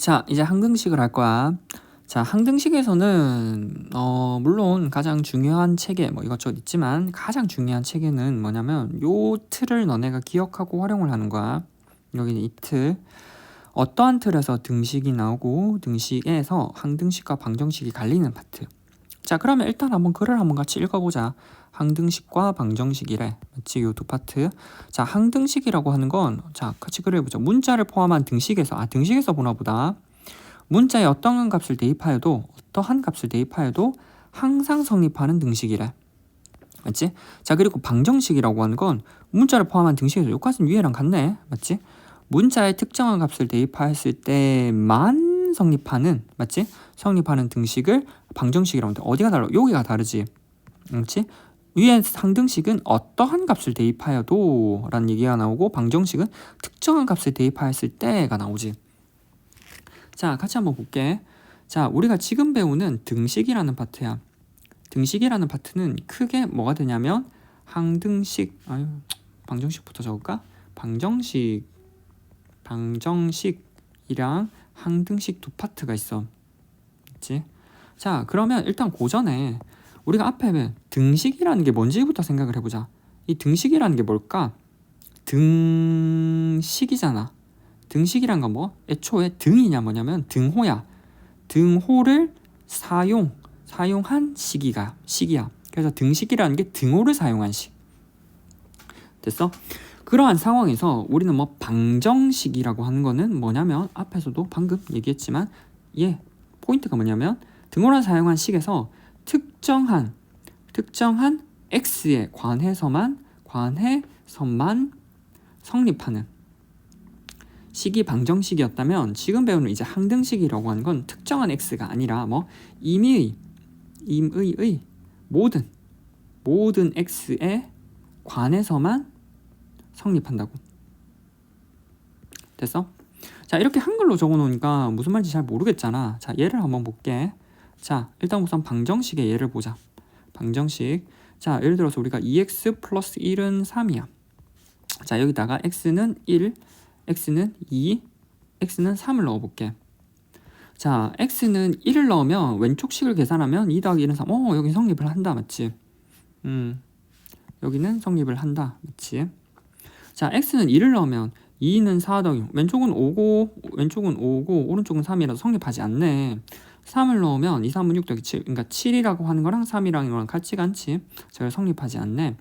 자, 이제 항등식을 할 거야. 자, 항등식에서는 어, 물론 가장 중요한 체계 뭐 이것저것 있지만 가장 중요한 체계는 뭐냐면 요 틀을 너네가 기억하고 활용을 하는 거야. 여기는 이 틀. 어떠한 틀에서 등식이 나오고 등식에서 항등식과 방정식이 갈리는 파트. 자, 그러면 일단 한번 글을 한번 같이 읽어보자. 항등식과 방정식이래. 맞지? 요 두 파트. 자, 항등식이라고 하는 건, 자, 같이 해보자. 문자를 포함한 등식에서, 아, 등식에서 보나 보다. 문자에 어떤 값을 대입하여도, 어떠한 값을 대입하여도 항상 성립하는 등식이래. 맞지? 자, 그리고 방정식이라고 하는 건 문자를 포함한 등식에서 요까지는 위에랑 같네. 맞지? 문자에 특정한 값을 대입하였을 때만 성립하는, 맞지? 성립하는 등식을 방정식이라고 하는데 어디가 달라? 여기가 다르지. 그렇지? 위에 상등식은 어떠한 값을 대입하여도 라는 얘기가 나오고 방정식은 특정한 값을 대입하였을 때가 나오지. 자, 같이 한번 볼게. 자, 우리가 지금 배우는 등식이라는 파트야. 등식이라는 파트는 크게 뭐가 되냐면 항등식, 아유, 방정식부터 적을까? 방정식, 방정식이랑 항등식 두 파트가 있어. 그치? 자, 그러면 일단 고전에 우리가 앞에 등식이라는 게 뭔지부터 생각을 해보자. 이 등식이라는 게 뭘까? 등식이잖아. 등식이란 건 뭐? 애초에 등이냐 뭐냐면 등호야. 등호를 사용, 사용한 시기가 시기야. 그래서 등식이라는 게 등호를 사용한 식. 됐어? 그러한 상황에서 우리는 뭐 방정식이라고 하는 거는 뭐냐면 앞에서도 방금 얘기했지만 얘 포인트가 뭐냐면 등호를 사용한 식에서 특정한 특정한 x에 관해서만 관해서만 성립하는 식이 방정식이었다면 지금 배우는 이제 항등식이라고 하는 건 특정한 x가 아니라 뭐 임의의 임의의 모든 모든 x에 관해서만 성립한다고. 됐어? 자 이렇게 한글로 적어 놓으니까 무슨 말인지 잘 모르겠잖아. 자 예를 한번 볼게 자 일단 우선 방정식의 예를 보자. 방정식. 자 예를 들어서 우리가 2x 플러스 1은 3이야. 자 여기다가 x는 1 x는 2 x는 3을 넣어볼게. 자 x는 1을 넣으면 왼쪽 식을 계산하면 2 더하기 1은 3 어, 여기 성립을 한다 맞지? 음. 여기는 성립을 한다 맞지? 자 x는 1을 넣으면 2는 4 더하기 왼쪽은 5고 왼쪽은 5고 오른쪽은 3이라서 성립하지 않네 3을 넣으면 2, 3은 6 더하기 7 그러니까 7이라고 하는 거랑 3이라는 거랑 같지가 않지 제가 성립하지 않네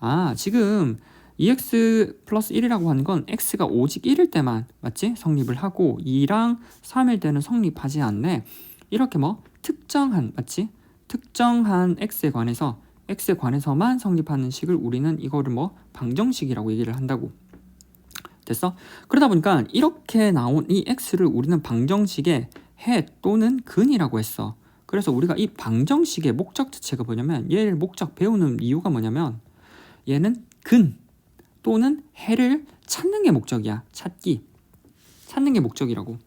아 지금 2x 플러스 1이라고 하는 건 x가 오직 1일 때만 맞지? 성립을 하고 2랑 3일 때는 성립하지 않네 이렇게 뭐 특정한 맞지? 특정한 x에 관해서 x에 관해서만 성립하는 식을 우리는 이거를 뭐 방정식이라고 얘기를 한다고 됐어? 그러다 보니까 이렇게 나온 이 x를 우리는 방정식의 해 또는 근이라고 했어. 그래서 우리가 이 방정식의 목적 자체가 뭐냐면 얘를 목적 배우는 이유가 뭐냐면 얘는 근 또는 해를 찾는 게 목적이야. 찾기. 찾는 게 목적이라고.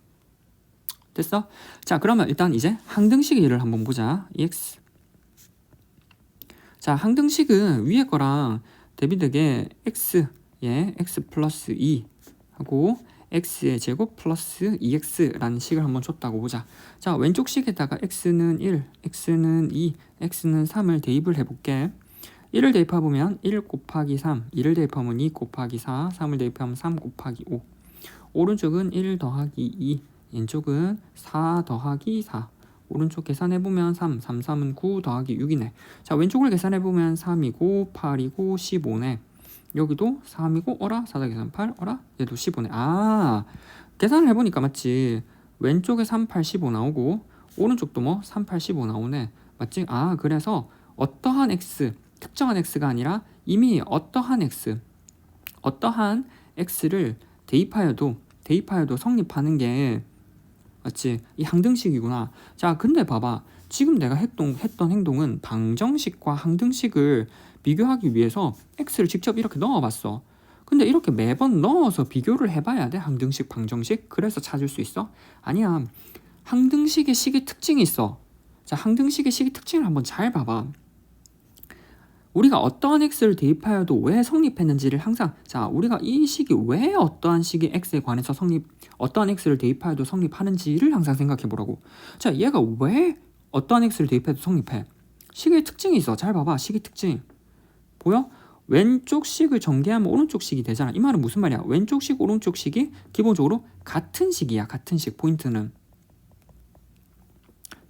됐어? 자, 그러면 일단 이제 항등식의 예를 한번 보자. EX. 자, 항등식은 위에 거랑 대비되게 x 예, x 플러스 2 하고 x의 제곱 플러스 2x라는 식을 한번 줬다고 보자. 자, 왼쪽 식에다가 x는 1, x는 2, x는 3을 대입을 해볼게. 1을 대입해보면 1 곱하기 3, 2를 대입하면 2 곱하기 4, 3을 대입하면 3 곱하기 5. 오른쪽은 1 더하기 2, 왼쪽은 4 더하기 4. 오른쪽 계산해보면 3, 3, 3은 9 더하기 6이네. 자, 왼쪽을 계산해보면 3이고 8이고 15네. 여기도 3이고 어라 4 더하기 3 8 어라 얘도 15네. 아 계산을 해보니까 맞지? 왼쪽에 3 8 15 나오고 오른쪽도 뭐 3 8 15 나오네. 맞지? 아 그래서 어떠한 x 특정한 x가 아니라 이미 어떠한 x 어떠한 x를 대입하여도 대입하여도 성립하는 게 맞지? 이 항등식이구나. 자 근데 봐봐. 지금 내가 했던, 했던 행동은 방정식과 항등식을 비교하기 위해서 x를 직접 이렇게 넣어봤어. 근데 이렇게 매번 넣어서 비교를 해봐야 돼? 항등식 방정식? 그래서 찾을 수 있어? 아니야. 항등식의 식의 특징이 있어. 자 항등식의 식의 특징을 한번 잘 봐봐. 우리가 어떠한 x를 대입하여도 왜 성립했는지를 항상 자 우리가 이 식이 왜 어떠한 식이 x에 관해서 성립 어떠한 x를 대입하여도 성립하는지를 항상 생각해 보라고. 자 얘가 왜 어떠한 x를 대입해도 성립해? 식의 특징이 있어. 잘 봐봐. 식의 특징 보여 왼쪽 식을 전개하면 오른쪽 식이 되잖아 이 말은 무슨 말이야 왼쪽 식 오른쪽 식이 기본적으로 같은 식이야 같은 식 포인트는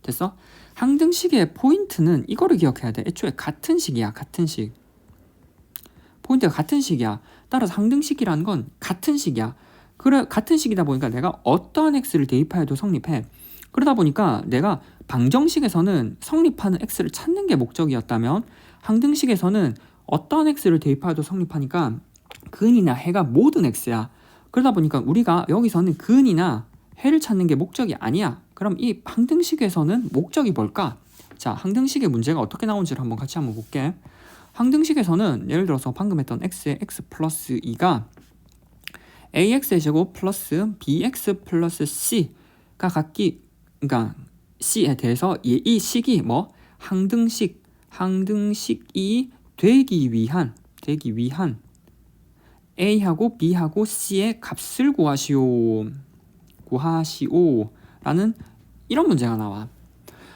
됐어 항등식의 포인트는 이거를 기억해야 돼. 애초에 같은 식이야. 같은 식. 포인트가 같은 식이야. 따라서 항등식이라는 건 같은 식이야. 그래 같은 식이다 보니까 내가 어떠한 x를 대입하여도 성립해. 그러다 보니까 내가 방정식에서는 성립하는 x를 찾는 게 목적이었다면 항등식에서는 어떠한 x를 대입하여도 성립하니까 근이나 해가 모든 x야. 그러다 보니까 우리가 여기서는 근이나 해를 찾는 게 목적이 아니야. 그럼 이 항등식에서는 목적이 뭘까? 자, 항등식의 문제가 어떻게 나온지를 한번 같이 한번 볼게. 항등식에서는 예를 들어서 방금 했던 x의 x 플러스 2가 ax의 제곱 플러스 bx 플러스 c가 각기 그러니까 c에 대해서 이, 이 식이 뭐 항등식 항등식이 되기 위한 되기 위한 a하고 b하고 c의 값을 구하시오. 구하시오 라는 이런 문제가 나와.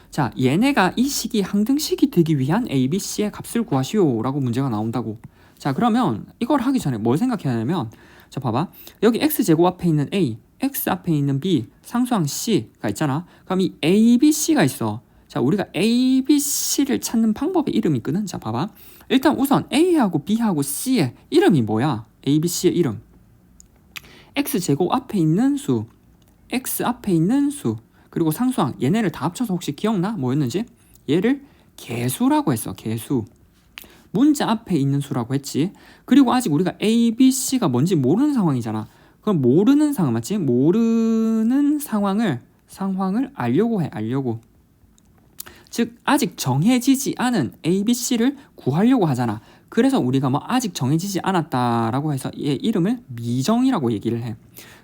자, 얘네가 이 식이 항등식이 되기 위한 A, B, C의 값을 구하시오 라고 문제가 나온다고. 자, 그러면 이걸 하기 전에 뭘 생각해야 하냐면, 자, 봐봐. 여기 x 제곱 앞에 있는 A, x 앞에 있는 B, 상수항 C가 있잖아. 그럼 이 A, B, C가 있어. 자, 우리가 A, B, C를 찾는 방법의 이름이 있거든. 자, 봐봐. 일단 우선 A하고 B하고 C의 이름이 뭐야? A, B, C의 이름. x 제곱 앞에 있는 수, x 앞에 있는 수 그리고 상수항 얘네를 다 합쳐서 혹시 기억나? 뭐였는지? 얘를 개수라고 했어. 개수. 문자 앞에 있는 수라고 했지. 그리고 아직 우리가 A, B, C가 뭔지 모르는 상황이잖아. 그럼 모르는 상황 맞지? 모르는 상황을 상황을 알려고 해. 알려고. 즉 아직 정해지지 않은 A, B, C를 구하려고 하잖아. 그래서 우리가 뭐 아직 정해지지 않았다라고 해서 얘 이름을 미정이라고 얘기를 해.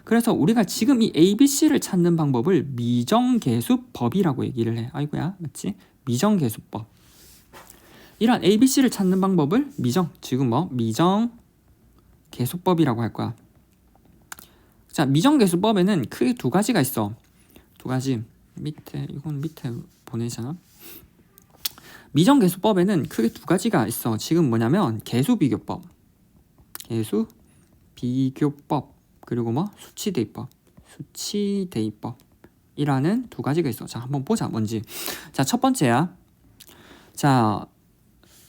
그래서 우리가 지금 이 ABC를 찾는 방법을 미정계수법이라고 얘기를 해. 아이고야, 맞지? 미정계수법. 이런 ABC를 찾는 방법을 미정, 지금 뭐 미정 계수법이라고 할 거야. 자, 미정 계수법에는 크게 두 가지가 있어. 두 가지. 밑에 이건 밑에 보내잖아. 미정계수법에는 크게 두 가지가 있어. 지금 뭐냐면 계수 비교법, 계수 비교법 그리고 뭐 수치 대입법, 수치 대입법 이라는 두 가지가 있어. 자, 한번 보자. 뭔지. 자, 첫 번째야. 자,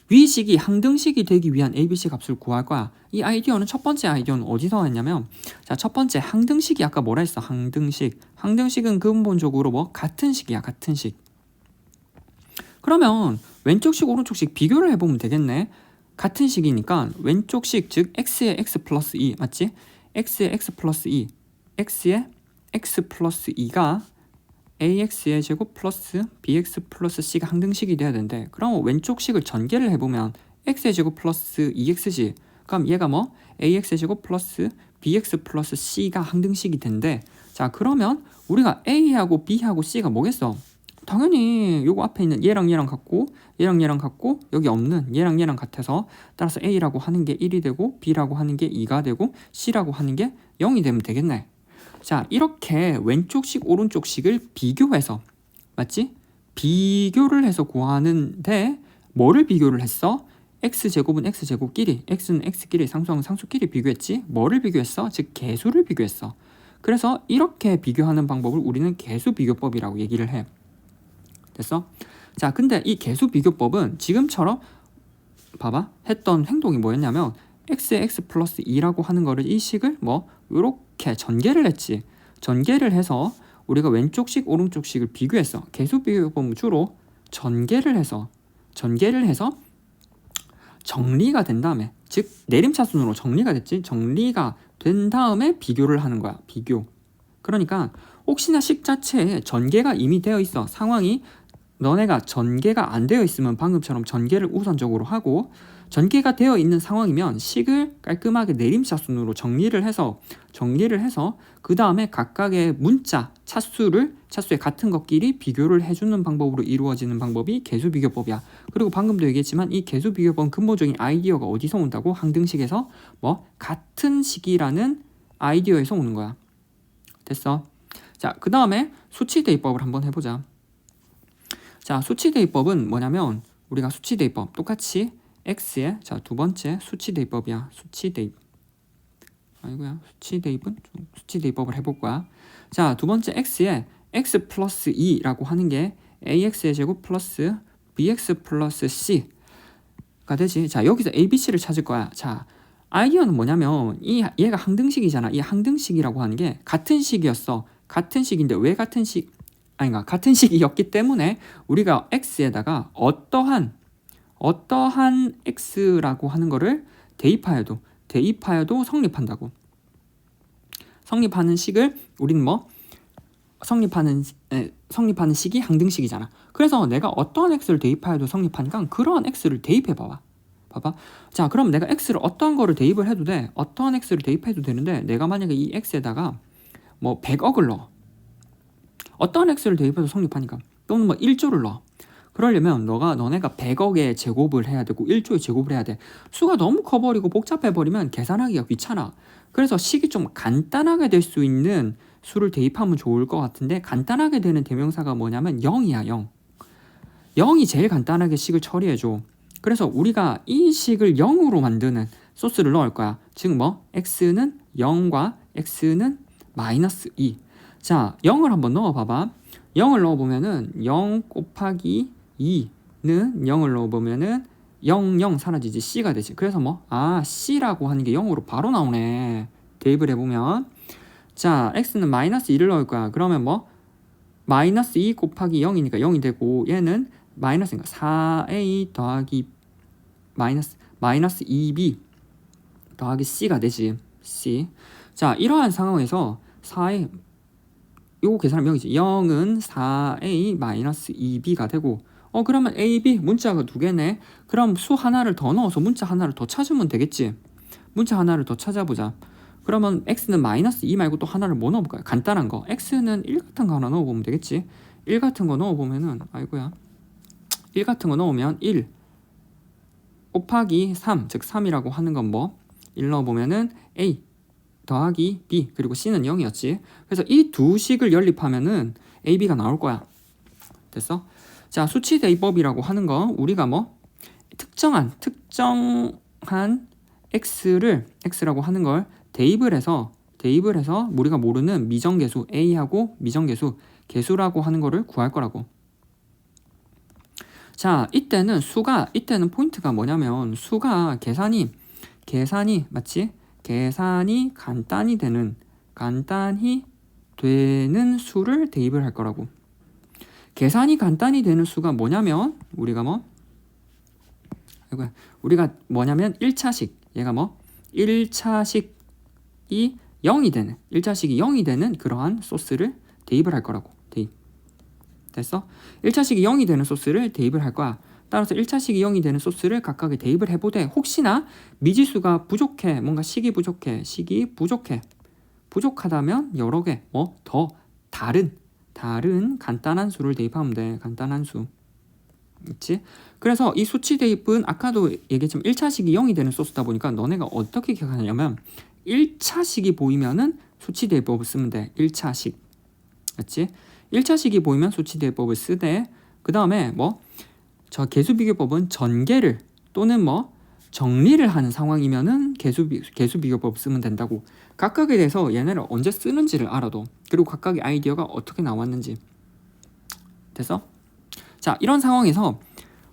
위식이 항등식이 되기 위한 ABC 값을 구할 거야. 이 아이디어는 첫 번째 아이디어는 어디서 왔냐면 자, 첫 번째 항등식이 아까 뭐라 했어? 항등식. 항등식은 근본적으로 뭐 같은 식이야. 같은 식. 그러면 왼쪽식 오른쪽식 비교를 해보면 되겠네. 같은 식이니까 왼쪽식 즉 x의 x 플러스 2 맞지? x의 x 플러스 2 x의 x 플러스 2가 ax의 제곱 플러스 bx 플러스 c가 항등식이 돼야 되는데 그럼 왼쪽 식을 전개를 해보면 x의 제곱 플러스 2x지 그럼 얘가 뭐 ax의 제곱 플러스 bx 플러스 c가 항등식이 된대 자 그러면 우리가 a하고 b하고 c가 뭐겠어 당연히 요거 앞에 있는 얘랑 얘랑 같고 얘랑 얘랑 같고 여기 없는 얘랑 얘랑 같아서 따라서 A라고 하는 게 1이 되고 B라고 하는 게 2가 되고 C라고 하는 게 0이 되면 되겠네. 자 이렇게 왼쪽식 오른쪽식을 비교해서 맞지? 비교를 해서 구하는데 뭐를 비교를 했어? x제곱은 x제곱끼리 x는 x끼리 상수항은 상수끼리 비교했지 뭐를 비교했어? 즉 개수를 비교했어 그래서 이렇게 비교하는 방법을 우리는 개수 비교법이라고 얘기를 해 됐어? 자, 근데 이 개수 비교법은 지금처럼 봐봐 했던 행동이 뭐였냐면 x의 x 플러스 2라고 하는 거를 이 식을 뭐 이렇게 전개를 했지. 전개를 해서 우리가 왼쪽식 오른쪽식을 비교했어. 개수 비교법은 주로 전개를 해서 전개를 해서 정리가 된 다음에 즉 내림차순으로 정리가 됐지. 정리가 된 다음에 비교를 하는 거야. 비교. 그러니까 혹시나 식 자체에 전개가 이미 되어 있어. 상황이 너네가 전개가 안 되어 있으면 방금처럼 전개를 우선적으로 하고 전개가 되어 있는 상황이면 식을 깔끔하게 내림차 순으로 정리를 해서 정리를 해서 그 다음에 각각의 문자 차수를 차수의 같은 것끼리 비교를 해주는 방법으로 이루어지는 방법이 개수 비교법이야. 그리고 방금도 얘기했지만 이 개수 비교법 근본적인 아이디어가 어디서 온다고 항등식에서 뭐 같은 식이라는 아이디어에서 오는 거야. 됐어. 자, 그 다음에 수치 대입법을 한번 해보자. 자, 수치 대입법은 뭐냐면 우리가 수치 대입법 똑같이 x의 자 두 번째 수치 대입법이야. 수치 대입. 아이고야 수치 대입은 좀 수치 대입법을 해볼 거야. 자, 두 번째 x에 x 플러스 2라고 하는 게 ax의 제곱 플러스 bx 플러스 c가 되지. 자, 여기서 a, b, c를 찾을 거야. 자, 아이디어는 뭐냐면 이 얘가 항등식이잖아. 이 항등식이라고 하는 게 같은 식이었어. 같은 식인데 왜 같은 식 아닌가 같은 식이었기 때문에 우리가 x에다가 어떠한 어떠한 x라고 하는 거를 대입하여도 대입하여도 성립한다고. 성립하는 식을 우리는 뭐 성립하는 에, 성립하는 식이 항등식이잖아. 그래서 내가 어떠한 x를 대입하여도 성립하니까 그러한 x를 대입해 봐봐. 봐봐. 자, 그럼 내가 x를 어떠한 거를 대입을 해도 돼. 어떠한 x를 대입해도 되는데 내가 만약에 이 x에다가 뭐 100억을 넣어. 어떠한 x를 대입해도 성립하니까 또는 뭐 1조를 넣어. 그러려면 너가 너네가 100억의 제곱을 해야 되고 1조의 제곱을 해야 돼. 수가 너무 커버리고 복잡해 버리면 계산하기가 귀찮아. 그래서 식이 좀 간단하게 될 수 있는 수를 대입하면 좋을 것 같은데 간단하게 되는 대명사가 뭐냐면 0이야 0. 0이 제일 간단하게 식을 처리해 줘. 그래서 우리가 이 식을 0으로 만드는 소스를 넣을 거야. 즉 뭐 x는 0과 x는 마이너스 2. 자, 0을 한번 넣어 봐봐. 0을 넣어 보면은 0 곱하기 2는 0을 넣어 보면은 0, 0 사라지지 C가 되지. 그래서 뭐, 아, C라고 하는 게 0으로 바로 나오네. 대입을 해보면. 자, X는 마이너스 2를 넣을 거야. 그러면 뭐, 마이너스 2 곱하기 0이니까 0이 되고, 얘는 마이너스니까 4A 더하기 마이너스, 마이너스 2B 더하기 C가 되지. C. 자, 이러한 상황에서 4A, 요거 계산하면 0이지. 0은 4A 마이너스 2B가 되고, 어 그러면 A, B 문자가 두 개네. 그럼 수 하나를 더 넣어서 문자 하나를 더 찾으면 되겠지. 문자 하나를 더 찾아보자. 그러면 x는 마이너스 2 말고 또 하나를 뭐 넣어볼까요? 간단한 거. x는 1 같은 거 하나 넣어보면 되겠지. 1 같은 거 넣어보면은 아이고야. 1 같은 거 넣으면 1 곱하기 3, 즉 3이라고 하는 건 뭐? 1 넣어보면은 a 더하기 b 그리고 c는 0이었지. 그래서 이 두 식을 연립하면은 a, b가 나올 거야. 됐어? 자, 수치 대입법이라고 하는 거 우리가 뭐 특정한 특정한 x를 x라고 하는 걸 대입을 해서 대입을 해서 우리가 모르는 미정계수 a하고 미정계수 계수라고 하는 거를 구할 거라고. 자, 이때는 수가 이때는 포인트가 뭐냐면 수가 계산이 계산이 맞지? 계산이 간단히 되는 간단히 되는 수를 대입을 할 거라고. 계산이 간단히 되는 수가 뭐냐면 우리가 뭐 우리가 뭐냐면 1차식 얘가 뭐 1차식이 0이 되는 1차식이 0이 되는 그러한 소스를 대입을 할 거라고 대입 됐어? 1차식이 0이 되는 소스를 대입을 할 거야 따라서 1차식이 0이 되는 소스를 각각에 대입을 해보되 혹시나 미지수가 부족해 뭔가 식이 부족해 식이 부족해 부족하다면 여러 개 뭐 더 다른 다른 간단한 수를 대입하면 돼. 간단한 수. 있지? 그래서 이 수치 대입은 아까도 얘기했지만 1차식이 0이 되는 소스다 보니까 너네가 어떻게 기억하냐면 1차식이 보이면은 수치 대입법을 쓰면 돼. 1차식. 맞지? 1차식이 보이면 수치 대입법을 쓰되 그 다음에 뭐 저 개수 비교법은 전개를 또는 뭐 정리를 하는 상황이면은 개수 비, 개수 비교법 쓰면 된다고. 각각에 대해서 얘네를 언제 쓰는지를 알아도 그리고 각각의 아이디어가 어떻게 나왔는지 됐어? 자 이런 상황에서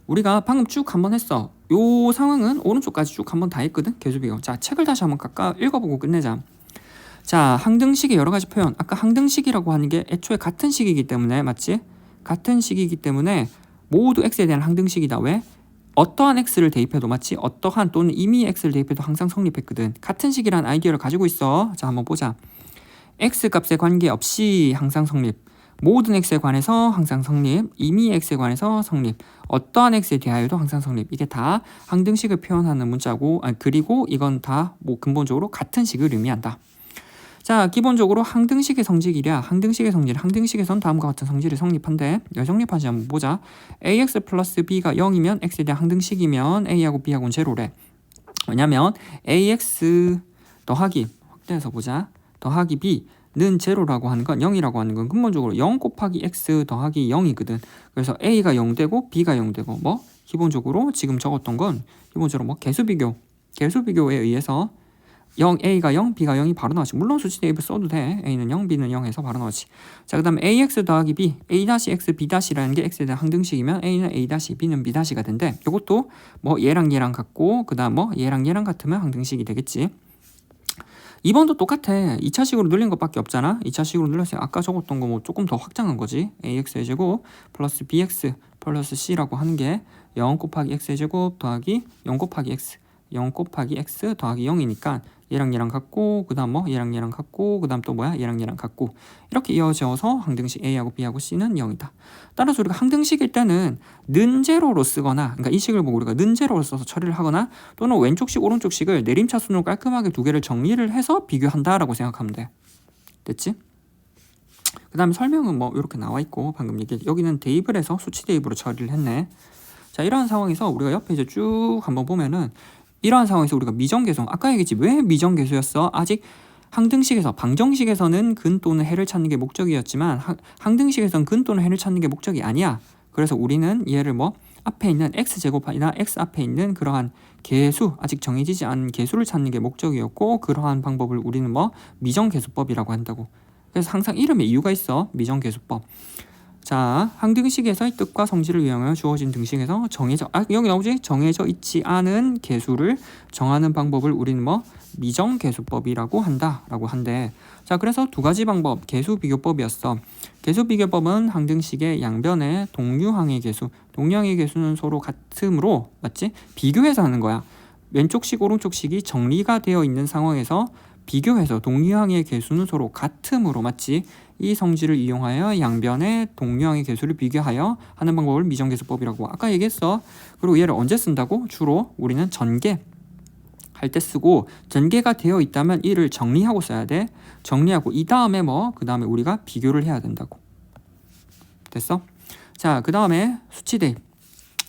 우리가 방금 쭉 한번 했어 요 상황은 오른쪽까지 쭉 한번 다 했거든 개수 비교 자 책을 다시 한번 각각 읽어보고 끝내자 자 항등식의 여러 가지 표현 아까 항등식이라고 하는 게 애초에 같은 식이기 때문에 맞지? 같은 식이기 때문에 모두 x에 대한 항등식이다 왜? 어떠한 x를 대입해도 마치 어떠한 또는 이미 x를 대입해도 항상 성립했거든. 같은 식이란 아이디어를 가지고 있어. 자, 한번 보자. x 값에 관계없이 항상 성립. 모든 x에 관해서 항상 성립, 이미 x에 관해서 성립, 어떠한 x에 대하여도 항상 성립. 이게 다 항등식을 표현하는 문자고, 아니, 그리고 이건 다 뭐 근본적으로 같은 식을 의미한다. 자, 기본적으로 항등식의 성질이랴. 항등식의 성질. 항등식에선 다음과 같은 성질이 성립한데, 여 성립하지 한번 보자. ax 플러스 b가 0이면 x에 대한 항등식이면 a하고 b하고는 제로래. 왜냐면 ax 더하기 확대해서 보자. 더하기 b는 제로라고 하는 건 0이라고 하는 건 근본적으로 0 곱하기 x 더하기 0이거든. 그래서 a가 0 되고 b가 0 되고 뭐 기본적으로 지금 적었던 건 기본적으로 뭐 개수 비교, 개수 비교에 의해서 0, A가 0, B가 0이 바로 나오지. 물론 수치 대입을 써도 돼. A는 0, B는 0 해서 바로 나오지. 자, 그 다음에 AX 더하기 B, A-X, B-라는 게 X에 대한 항등식이면 A는 A-, B는 B-가 된대. 이것도 뭐 얘랑 얘랑 같고, 그 다음 뭐 얘랑 얘랑 같으면 항등식이 되겠지. 2번도 똑같아. 2차식으로 늘린 것밖에 없잖아. 2차식으로 늘렸어요. 아까 적었던 거 뭐 조금 더 확장한 거지. AX의 제곱 플러스 BX 플러스 C라고 하는 게 0 곱하기 X의 제곱 더하기 0 곱하기 X 0 곱하기 X 더하기 0이니까 얘랑 얘랑 같고 그 다음 뭐 얘랑 얘랑 같고 그 다음 또 뭐야? 얘랑 얘랑 같고. 이렇게 이어져서 항등식 A하고 B하고 C는 0이다. 따라서 우리가 항등식일 때는 는 제로로 쓰거나 그러니까 이 식을 보고 우리가 는 제로로 써서 처리를 하거나 또는 왼쪽식 오른쪽식을 내림차순으로 깔끔하게 두 개를 정리를 해서 비교한다라고 생각하면 돼. 됐지? 그 다음에 설명은 뭐 이렇게 나와 있고 방금 얘기 여기는 대입을 해서 수치 대입으로 처리를 했네. 자 이러한 상황에서 우리가 옆에 이제 쭉 한번 보면은 이러한 상황에서 우리가 미정계수 아까 얘기했지 왜 미정계수였어? 아직 항등식에서 방정식에서는 근 또는 해를 찾는 게 목적이었지만 항, 항등식에서는 근 또는 해를 찾는 게 목적이 아니야. 그래서 우리는 얘를 뭐 앞에 있는 x 제곱이나 x 앞에 있는 그러한 개수 아직 정해지지 않은 개수를 찾는 게 목적이었고 그러한 방법을 우리는 뭐 미정계수법이라고 한다고. 그래서 항상 이름에 이유가 있어 미정계수법 자, 항등식에서의 뜻과 성질을 이용하여 주어진 등식에서 정해져 아 여기 나오지 정해져 있지 않은 개수를 정하는 방법을 우리는 뭐 미정 개수법이라고 한다라고 한대. 자, 그래서 두 가지 방법 개수 비교법이었어. 개수 비교법은 항등식의 양변의 동류항의 개수, 동류항의 개수는 서로 같으므로 맞지? 비교해서 하는 거야. 왼쪽식 오른쪽식이 정리가 되어 있는 상황에서 비교해서 동류항의 개수는 서로 같으므로 맞지? 이 성질을 이용하여 양변의 동류항의 개수를 비교하여 하는 방법을 미정계수법이라고 아까 얘기했어. 그리고 얘를 언제 쓴다고? 주로 우리는 전개 할 때 쓰고 전개가 되어 있다면 이를 정리하고 써야 돼. 정리하고 이 다음에 뭐 그 다음에 우리가 비교를 해야 된다고. 됐어? 자, 그 다음에 수치 대입.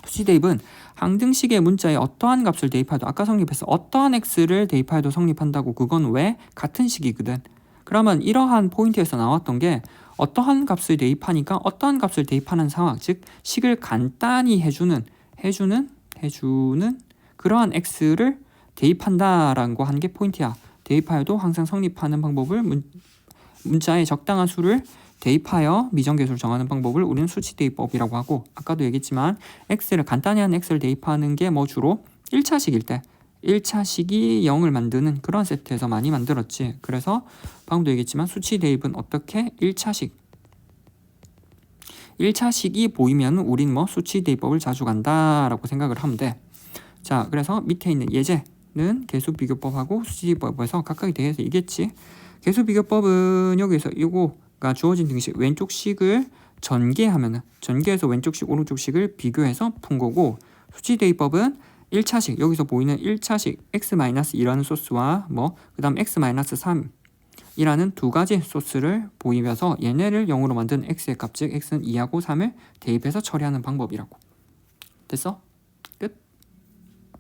수치 대입은 항등식의 문자에 어떠한 값을 대입해도 아까 성립해서 어떠한 x를 대입해도 성립한다고 그건 왜 같은 식이거든. 그러면 이러한 포인트에서 나왔던 게 어떠한 값을 대입하니까 어떠한 값을 대입하는 상황, 즉 식을 간단히 해주는 해주는 해주는 그러한 x를 대입한다라고 하는 게 포인트야. 대입하여도 항상 성립하는 방법을 문, 문자에 적당한 수를 대입하여 미정계수를 정하는 방법을 우리는 수치 대입법이라고 하고 아까도 얘기했지만 x를 간단히 한 x를 대입하는 게 뭐 주로 1차식일 때 1차식이 0을 만드는 그런 세트에서 많이 만들었지. 그래서 방금도 얘기했지만 수치 대입은 어떻게 1차식 1차식이 보이면 우린 뭐 수치 대입법을 자주 간다라고 생각을 하면 돼. 자, 그래서 밑에 있는 예제는 개수 비교법하고 수치 대입법에서 각각에 대해서 얘기했지. 개수 비교법은 여기서 이거 가 주어진 등식 왼쪽 식을 전개하면은 전개해서 왼쪽 식 오른쪽 식을 비교해서 푼 거고 수치 대입법은 1차식 여기서 보이는 1차식 x-2라는 소스와 뭐 그다음 x-3 이라는 두 가지 소스를 보이면서 얘네를 0으로 만든 x의 값즉 x는 2하고 3을 대입해서 처리하는 방법이라고 됐어?